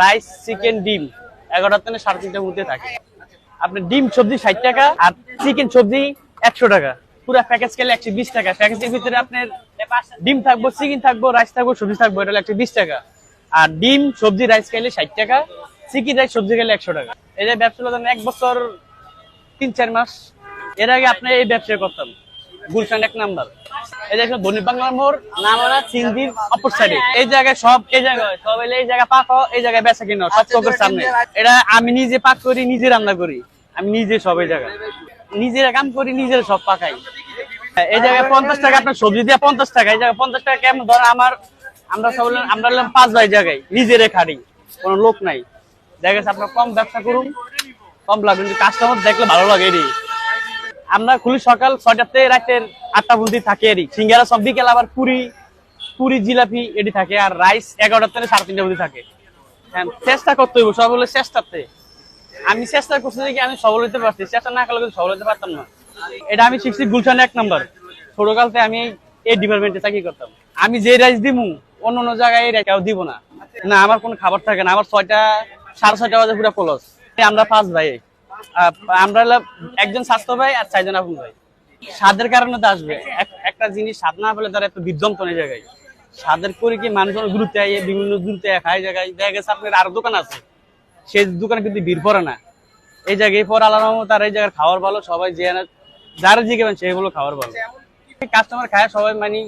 Rice, chicken, ডিম। এগারোটা থেকে সাড়ে তিনটার মধ্যে থাকে। আপনার ডিম, সবজি ষাট টাকা আর চিকেন, সবজি একশো টাকা। পুরো প্যাকেজ খেলে একশো বিশ টাকা। প্যাকেজের ভিতরে আপনার ডিম থাকব, চিকেন থাকব, রাইস থাকব, সবজি থাকব, এটা একশো বিশ টাকা। আর ডিম, সবজি, রাইস খেলে ষাট টাকা। চিকেন, রাইস, সবজি খেলে একশো টাকা। যে ব্যবসা এক বছর তিন চার মাস। এর আগে আপনি এই ব্যবসা করতাম। গুলশান এক নাম্বার। এই বাংলার নামানা অপর সাইডে এই জায়গায় সব, এই জায়গায় সব এলে এই জায়গায় পাক এই জায়গায় বেচা কিনা, সব চোখের সামনে। এটা আমি নিজে পাক করি, নিজে রান্না করি। আমি নিজে সব এই জায়গায়। নিজেরা কাম করি, নিজেরা সব পাকাই। এই জায়গায় পঞ্চাশ টাকা, আপনার সবজি দিয়ে পঞ্চাশ টাকা। এই জায়গায় পঞ্চাশ টাকা কেমন? ধর আমার, আমরা সব আমরা পাঁচ ভাই জায়গায়। নিজেরে খাড়ি, কোনো লোক নাই। দেখা গেছে আপনার কম ব্যবসা করুন, কম লাগবে কাস্টমার দেখলে ভালো লাগে এরই আমরা খুলি সকাল ছয়টাতে রাতের আটটা পর্যন্ত থাকে এরই। সিঙ্গারা সব বিকেল আবার পুরি পুরি জিলাপি এটি থাকে আর রাইস এগারোটা থেকে সাড়ে তিনটা পর্যন্ত থাকে। হ্যাঁ, চেষ্টা করতে হইব সব হলো চেষ্টাতে। আমি চেষ্টা করছি যে আমি সবল হতে পারছি চেষ্টা না করলে সবল হতে পারতাম না। এটা আমি শিখছি গুলশান এক নম্বর। ছোটকালতে আমি এই ডিপার্টমেন্টে চাকরি করতাম। আমি যে রাইস দিমু অন্য অন্য জায়গায় এই রাইস দিব না। না আমার কোনো খাবার থাকে না আমার ছয়টা সাড়ে ছয়টা বাজে পুরো ক্লোজ আমরা পাঁচ ভাই। আমরা একজন স্বাস্থ্য ভাই আর চারজন আপন ভাই। স্বাদের কারণে তো আসবে। একটা জিনিস স্বাদ না পেলে তারা একটু বিধ্বন্ত এই জায়গায়। স্বাদের করে কি মানুষজন গুরুত্ব আয় বিভিন্ন গুরুত্ব খায় জায়গায়। দেখা গেছে আপনার আরও দোকান আছে। সেই দোকানে কিন্তু ভিড় পড়ে না। এই জায়গায় পর আলাদা তার এই জায়গার খাবার ভালো সবাই যে যারা জিজ্ঞেস সে বলো খাবার ভালো। কাস্টমার খায় সবাই মানে